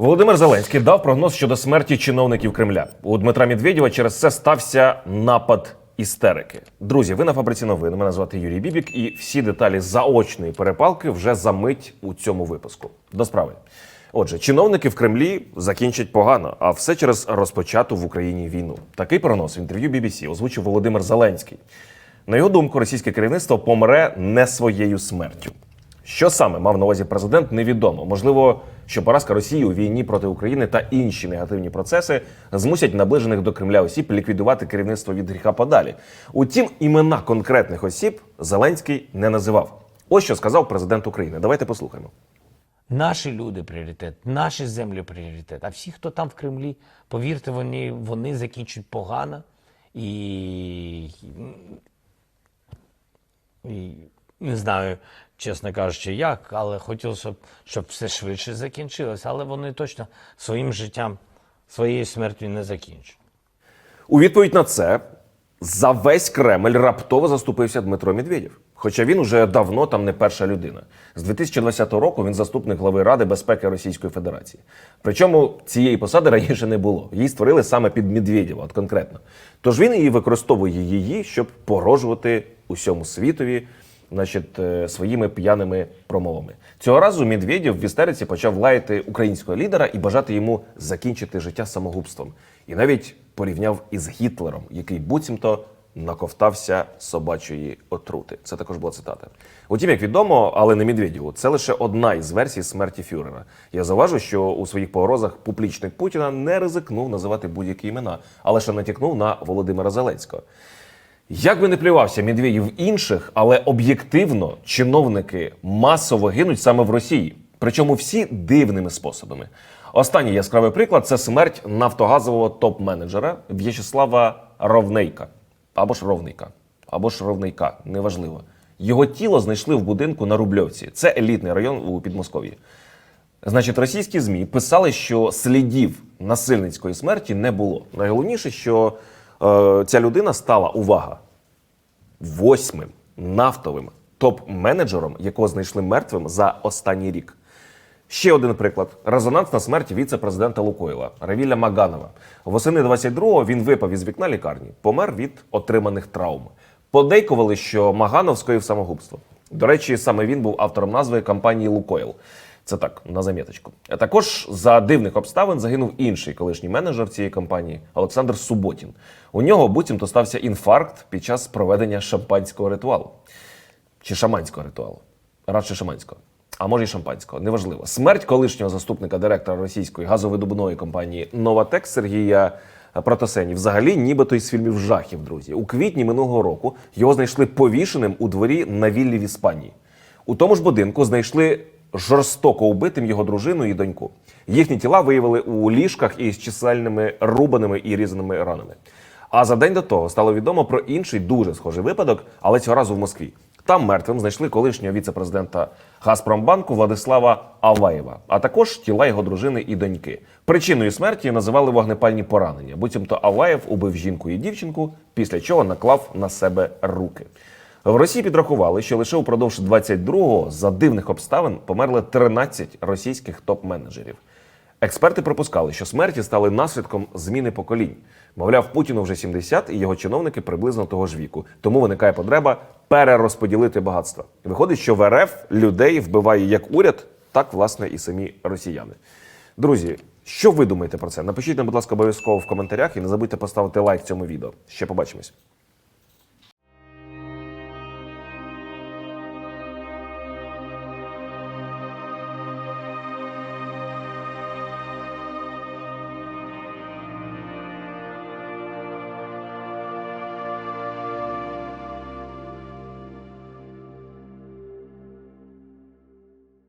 Володимир Зеленський дав прогноз щодо смерті чиновників Кремля. У Дмитра Медведєва через це стався напад істерики. Друзі, ви на фабриці новин. Мене звати Юрій Бібік, і всі деталі заочної перепалки вже за мить у цьому випуску. До справи. Отже, чиновники в Кремлі закінчать погано, а все через розпочату в Україні війну. Такий прогноз в інтерв'ю BBC озвучив Володимир Зеленський. На його думку, російське керівництво помре не своєю смертю. Що саме мав на увазі президент, невідомо. Можливо, що поразка Росії у війні проти України та інші негативні процеси змусять наближених до Кремля осіб ліквідувати керівництво від гріха подалі. Утім, імена конкретних осіб Зеленський не називав. Ось що сказав президент України. Давайте послухаємо. Наші люди пріоритет, наші землі пріоритет. А всі, хто там в Кремлі, повірте, вони, вони закінчать погано і, і не знаю, чесно кажучи, як, але хотілося б, щоб все швидше закінчилось. Але вони точно своїм життям, своєю смертю не закінчать. У відповідь на це за весь Кремль раптово заступився Дмитро Медведєв. Хоча він уже давно там не перша людина. З 2020 року він заступник глави Ради безпеки Російської Федерації. Причому цієї посади раніше не було. Її створили саме під Медведєва, от конкретно. Тож він і використовує її, щоб погрожувати усьому світові. Значить, е, своїми п'яними промовами цього разу Медведєв в істериці почав лаяти українського лідера і бажати йому закінчити життя самогубством, і навіть порівняв із Гітлером, який буцімто наковтався собачої отрути. Це також була цитата. Утім, як відомо, але не Медведєву, це лише одна із версій смерті Фюрера. Я заважу, що у своїх погрозах публічник Путіна не ризикнув називати будь-які імена, а лише натякнув на Володимира Зеленського. Як би не плювався Медведєв інших, але об'єктивно чиновники масово гинуть саме в Росії, причому всі дивними способами. Останній яскравий приклад це смерть нафтогазового топ-менеджера В'ячеслава Ровнейка або ж Ровнейка, або ж Ровнейка, неважливо. Його тіло знайшли в будинку на Рубльовці. Це елітний район у Підмосков'ї. Значить, російські ЗМІ писали, що слідів насильницької смерті не було. Найголовніше, що е, ця людина стала увага восьмим нафтовим топ-менеджером, якого знайшли мертвим за останній рік. Ще один приклад: резонансна смерть віце-президента Лукойла Равіля Маганова. Восени 22-го він випав із вікна лікарні, помер від отриманих травм. Подейкували, що Маганов скоїв самогубство. До речі, саме він був автором назви компанії Лукойл. Це так, на заміточку. Також за дивних обставин загинув інший колишній менеджер цієї компанії Олександр Суботін. У нього буцімто стався інфаркт під час проведення шампанського ритуалу чи шаманського ритуалу. Радше шаманського. А може й шампанського, неважливо. Смерть колишнього заступника директора російської газовидобувної компанії Новатек Сергія Протасені взагалі нібито із фільмів жахів, друзі. У квітні минулого року його знайшли повішеним у дворі на віллі в Іспанії. У тому ж будинку знайшли жорстоко убитим його дружину і доньку. Їхні тіла виявили у ліжках із чисельними рубаними і різаними ранами. А за день до того стало відомо про інший дуже схожий випадок, але цього разу в Москві. Там мертвим знайшли колишнього віце-президента Газпромбанку Владислава Аваєва, а також тіла його дружини і доньки. Причиною смерті називали вогнепальні поранення. Буцімто Аваєв убив жінку і дівчинку, після чого наклав на себе руки. В Росії підрахували, що лише упродовж 22-го за дивних обставин померли 13 російських топ-менеджерів. Експерти припускали, що смерті стали наслідком зміни поколінь. Мовляв, Путіну вже 70, і його чиновники приблизно того ж віку. Тому виникає потреба перерозподілити багатство. Виходить, що в РФ людей вбиває як уряд, так власне і самі росіяни. Друзі, що ви думаєте про це? Напишіть нам, будь ласка, обов'язково в коментарях і не забудьте поставити лайк цьому відео. Ще побачимось.